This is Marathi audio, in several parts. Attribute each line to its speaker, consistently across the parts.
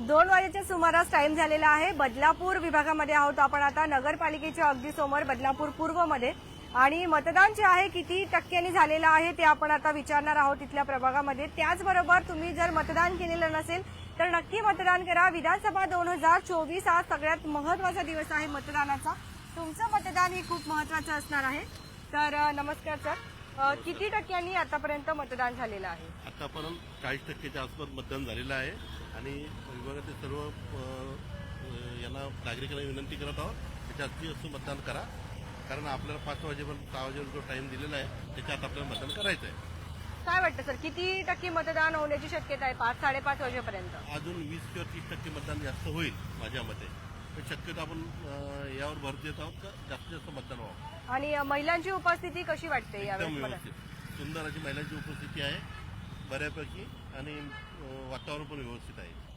Speaker 1: दोन वाजेच्या सुमारास टाइम झालेला आहे. बदलापूर विभागामध्ये आहोत आपण आता. नगरपालिकेच्या अगदी समोर बदलापूर पूर्वमध्ये. आणि मतदान जे आहे किती टक्क्यांनी झालेलं आहे ते आपण आता विचारणार आहोत तिथल्या प्रभागामध्ये. त्याचबरोबर तुम्ही जर मतदान केलेलं नसेल तर नक्की मतदान करा. विधानसभा दोन हजार चोवीस हा सगळ्यात महत्त्वाचा दिवस आहे मतदानाचा. तुमचं मतदान हे खूप महत्वाचं असणार आहे. तर नमस्कार सर. किती टक्क्यांनी आतापर्यंत मतदान झालेलं आहे?
Speaker 2: आतापर्यंत चाळीस टक्केच्या आसपास मतदान झालेलं आहे. आणि विभागातील सर्व यांना नागरिकांना विनंती करत आहोत. जास्तीत जास्त मतदान करा. कारण आपल्याला पाच वाजेपर्यंत सहा वाजेपर्यंत जो टाइम दिलेला आहे त्याच्यात आपल्याला मतदान करायचं आहे
Speaker 1: काय वाटतं सर किती टक्के मतदान होण्याची शक्यता आहे पाच साडेपाच वाजेपर्यंत?
Speaker 2: अजून वीस किंवा तीस टक्के मतदान जास्त होईल माझ्या मते. पण शक्यतो आपण यावर भर देत आहोत का? जास्तीत जास्त मतदान व्हावं.
Speaker 1: आणि महिलांची उपस्थिती कशी वाटते
Speaker 2: एकदम
Speaker 1: यावेळेस मला?
Speaker 2: व्यवस्थित. सुंदर अशी महिलांची उपस्थिती आहे बऱ्यापैकी. आणि अ, वातावरण पण व्यवस्थित आहे.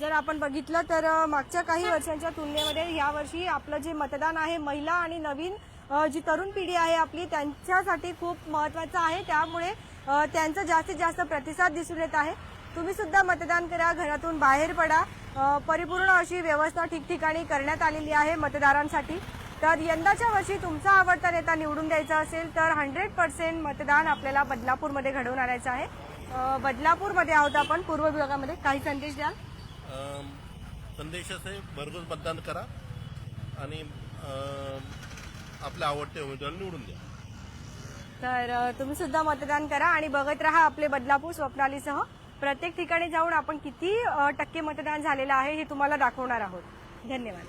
Speaker 1: जर आपण बघितलं तर मागच्या काही वर्षांच्या तुलनेमध्ये यावर्षी आपलं जे मतदान आहे महिला आणि नवीन जी तरुण पिढी आहे आपली त्यांच्यासाठी खूप महत्वाचं आहे. त्यामुळे त्यांचा जास्तीत जास्त प्रतिसाद दिसून येत आहे. तुम्ही सुद्धा मतदान करा घरातून बाहेर पडा. परिपूर्ण अशी व्यवस्था ठिकठिकाणी करण्यात आलेली आहे मतदारांसाठी. तर यंदाच्या वर्षी तुमचा आवडता नेता निवडून द्यायचा असेल तर हंड्रेड पर्सेंट मतदान आपल्याला बदलापूरमध्ये घडवून आणायचं आहे. बदलापूरमध्ये आहोत आपण पूर्व विभागामध्ये. काही संदेश द्याल?
Speaker 2: अम, संदेश असे भरघोस मतदान करा आणि आपल्या आवडते उमेदवार निवडून द्या.
Speaker 1: तर तुम्ही सुद्धा मतदान करा आणि बघत राहा आपले बदलापूर स्वप्नालीसह. प्रत्येक ठिकाणी जाऊन आपण किती टक्के मतदान झालेलं आहे हे तुम्हाला दाखवणार आहोत. धन्यवाद.